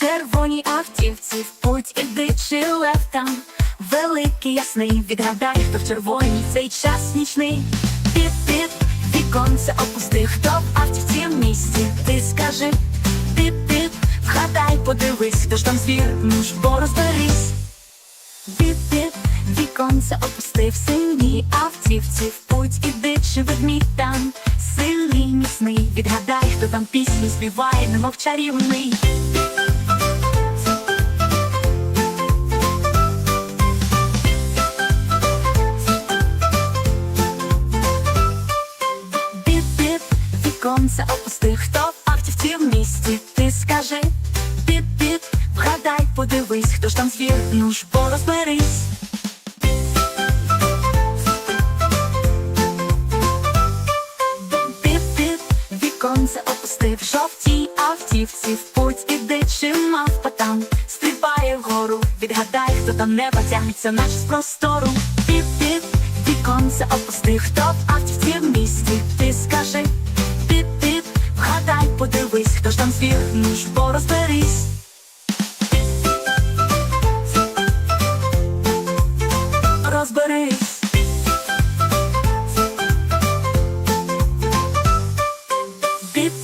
червоній автівці. В путь іди чи лев там? Великий ясний, відгадай, хто в червоній цей час нічний. Під віконце опусти, хто в автівці в місті? Ти скажи під вгадай, подивись, хто ж там звір, ну ж бо розберись. Під віконце опусти в синій автівці. В путь іди чи ведмідь там відгадай, хто там пісню співає, немов чарівний. Біп-біп, віконце опусти, хто в автівці в місті, ти скажи. Біп-біп, вгадай, подивись, хто ж там звір, ну ж бо розберись віконце жовті, жовтій автівці в путь іди чи мавпа там стрибає вгору, відгадай, хто там небо тягнеться, наче з простору. Піп-піп, віконце опусти, хто в автівці в місті, ти скажи. Піп-піп, вгадай, подивись, хто ж там звір, ну ж бо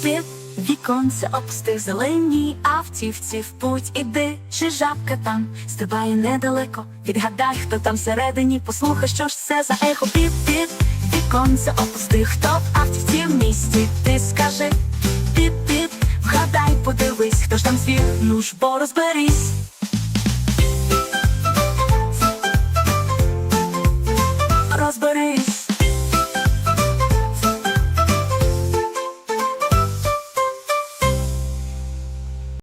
Біп-біп, віконце опустив зеленій автівці в путь іди, чи жабка там стрибає недалеко. Відгадай, хто там всередині, послухай, що ж це за ехо. піп піп віконце опустив, хто в автівці в місті, ти скажи. піп піп вгадай, подивись, хто ж там звір, ну ж бо розберись.